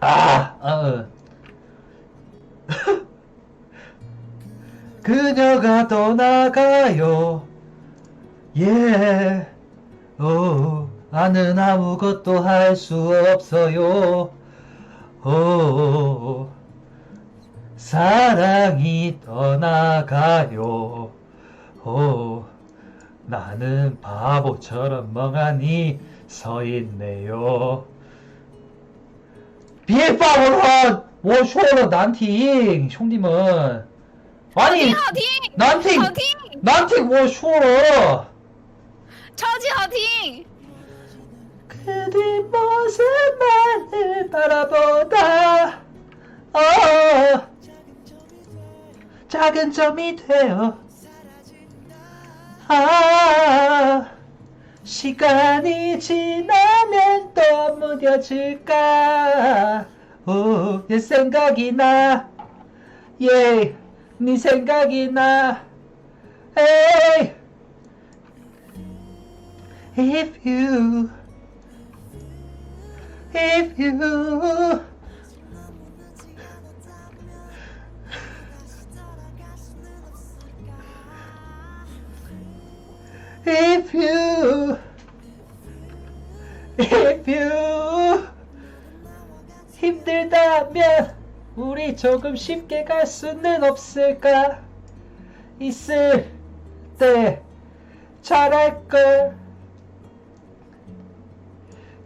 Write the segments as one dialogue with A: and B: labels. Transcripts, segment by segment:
A: 아, 어. 그녀가 떠나가요. 예. 오, 나는 아무것도 할 수 없어요. 오, 사랑이 떠나가요. 오, 나는 바보처럼 멍하니 서 있네요. 비법으로 워쇼로 뭐 난팅 형님은. 아니
B: 난팅
A: 난팅 뭐 워쇼로.
B: 저지 어팅
A: 그대 모습만을 바라보다. 어. 작은 점이 되어 시간이 지나면 또 무뎌질까? 오, 내 생각이 나. 예, 네 생각이 나. 에이. If you if you. If you 힘들다면 우리 조금 쉽게 갈 수는 없을까 있을 때 잘할걸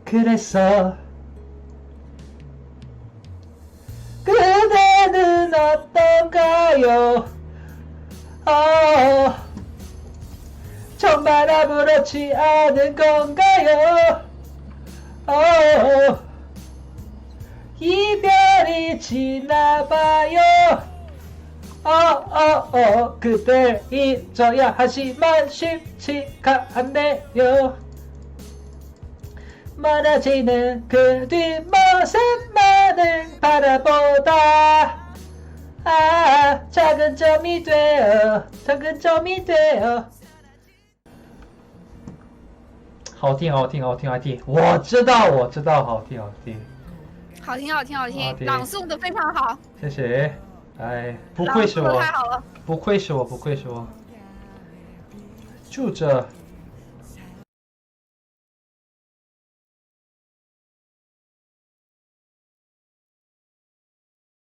A: 그래서 그대는 어떤가요? 어, 정말 아무렇지 않은 건가요? 어, 이별이 지나봐요. 어, 어, 어, 그댈 잊어야 하지만 쉽지가 않네요. 멀어지는 그 뒷모습만을 바라보다 아 작은 점이 되어 작은 점이 되어 好听好听好听好听。我知道我知道好听好听。
B: 好听，好听，好
A: 好
B: 听，
A: 听
B: 朗诵的非常好，
A: 谢谢。哎不愧是我。不愧是我不愧是我。就这